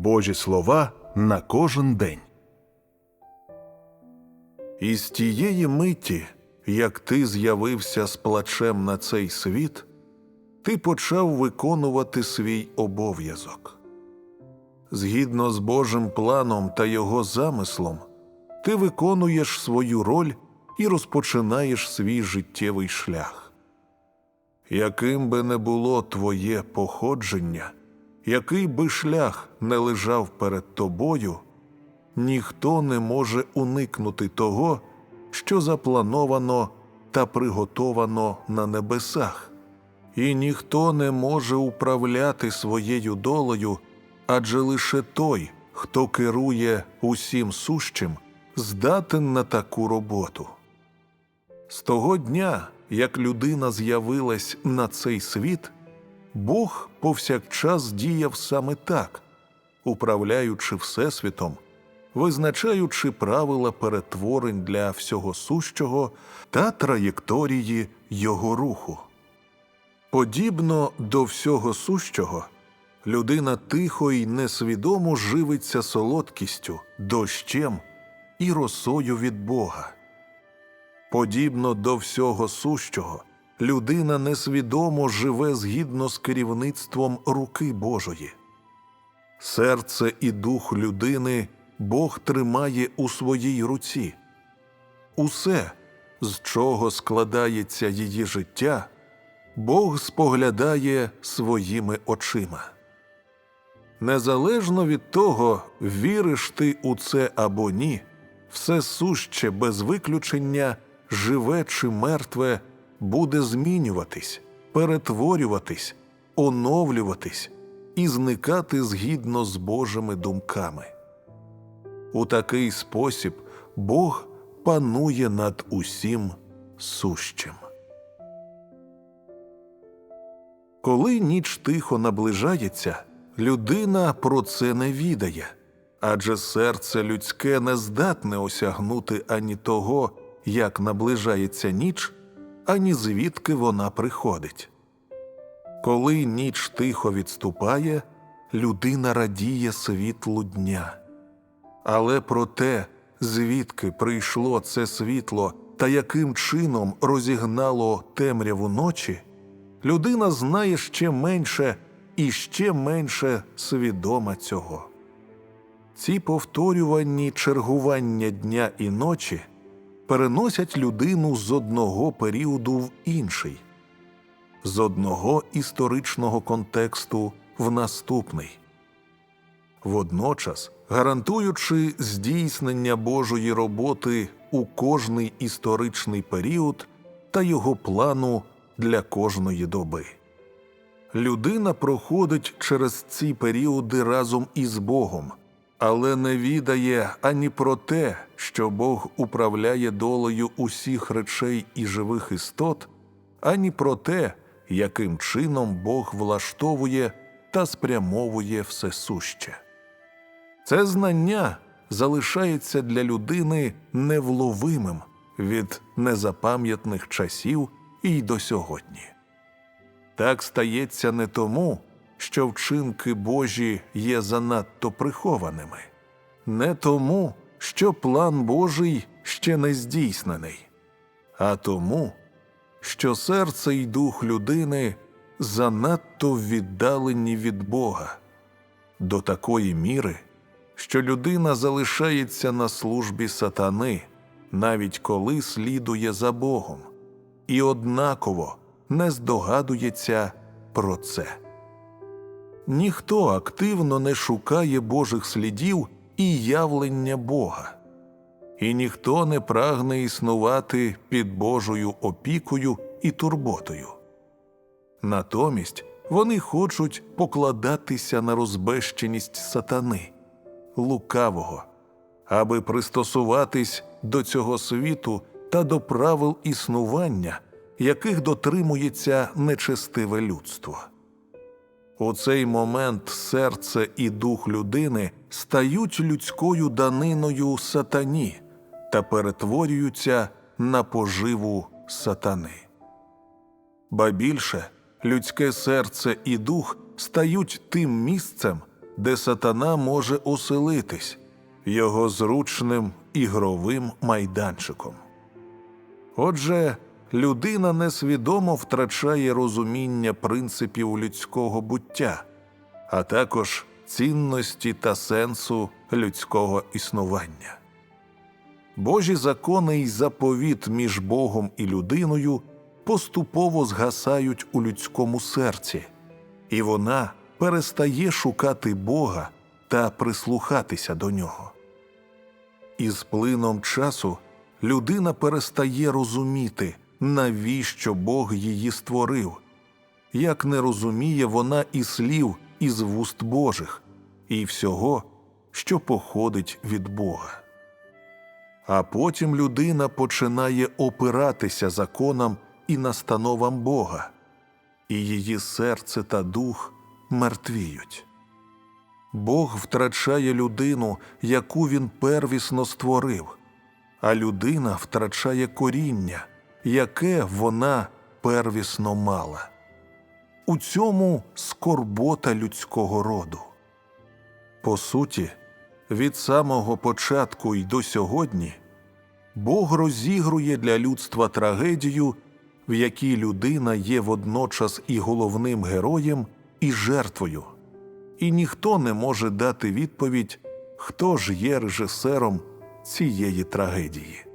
Божі слова на кожен день. І з тієї миті, як ти з'явився з плачем на цей світ, ти почав виконувати свій обов'язок. Згідно з Божим планом та його замислом, ти виконуєш свою роль і розпочинаєш свій життєвий шлях. Яким би не було твоє походження, який би шлях не лежав перед тобою, ніхто не може уникнути того, що заплановано та приготовано на небесах, і ніхто не може управляти своєю долею, адже лише той, хто керує усім сущим, здатен на таку роботу. З того дня, як людина з'явилась на цей світ, Бог повсякчас діяв саме так, управляючи Всесвітом, визначаючи правила перетворень для всього сущого та траєкторії його руху. Подібно до всього сущого, людина тихо й несвідомо живиться солодкістю, дощем і росою від Бога. Подібно до всього сущого, людина несвідомо живе згідно з керівництвом руки Божої. Серце і дух людини Бог тримає у своїй руці. Усе, з чого складається її життя, Бог споглядає своїми очима. Незалежно від того, віриш ти у це або ні, все суще без виключення, живе чи мертве, буде змінюватись, перетворюватись, оновлюватись і зникати згідно з Божими думками. У такий спосіб Бог панує над усім сущим. Коли ніч тихо наближається, людина про це не відає, адже серце людське не здатне осягнути ані того, як наближається ніч, ані звідки вона приходить. Коли ніч тихо відступає, людина радіє світлу дня. Але про те, звідки прийшло це світло та яким чином розігнало темряву ночі, людина знає ще менше і ще менше свідома цього. Ці повторювані чергування дня і ночі переносять людину з одного періоду в інший, з одного історичного контексту в наступний водночас гарантуючи здійснення Божої роботи у кожний історичний період та його плану для кожної доби. Людина проходить через ці періоди разом із Богом, але не відає ані про те, що Бог управляє долею усіх речей і живих істот, ані про те, яким чином Бог влаштовує та спрямовує все суще. Це знання залишається для людини невловимим від незапам'ятних часів і й до сьогодні. Так стається не тому, що вчинки Божі є занадто прихованими, не тому, що план Божий ще не здійснений, а тому, що серце й дух людини занадто віддалені від Бога до такої міри що людина залишається на службі сатани, навіть коли слідує за Богом, і однаково не здогадується про це. Ніхто активно не шукає Божих слідів і явлення Бога, і ніхто не прагне існувати під Божою опікою і турботою. Натомість вони хочуть покладатися на розбещеність сатани лукавого, аби пристосуватись до цього світу та до правил існування, яких дотримується нечестиве людство. У цей момент серце і дух людини стають людською даниною сатані та перетворюються на поживу сатани. Ба більше людське серце і дух стають тим місцем, де сатана може оселитись його зручним ігровим майданчиком. Отже, людина несвідомо втрачає розуміння принципів людського буття, а також цінності та сенсу людського існування. Божі закони й заповіт між Богом і людиною поступово згасають у людському серці, і вона перестає шукати Бога та прислухатися до нього. Із плином часу людина перестає розуміти, навіщо Бог її створив, як не розуміє вона і слів із вуст Божих, і всього, що походить від Бога. А потім людина починає опиратися законам і настановам Бога, і її серце та дух мертвіють. Бог втрачає людину, яку він первісно створив, а людина втрачає коріння, яке вона первісно мала. У цьому скорбота людського роду. По суті, від самого початку й до сьогодні Бог розігрує для людства трагедію, в якій людина є водночас і головним героєм, і жертвою, і ніхто не може дати відповідь, хто ж є режисером цієї трагедії.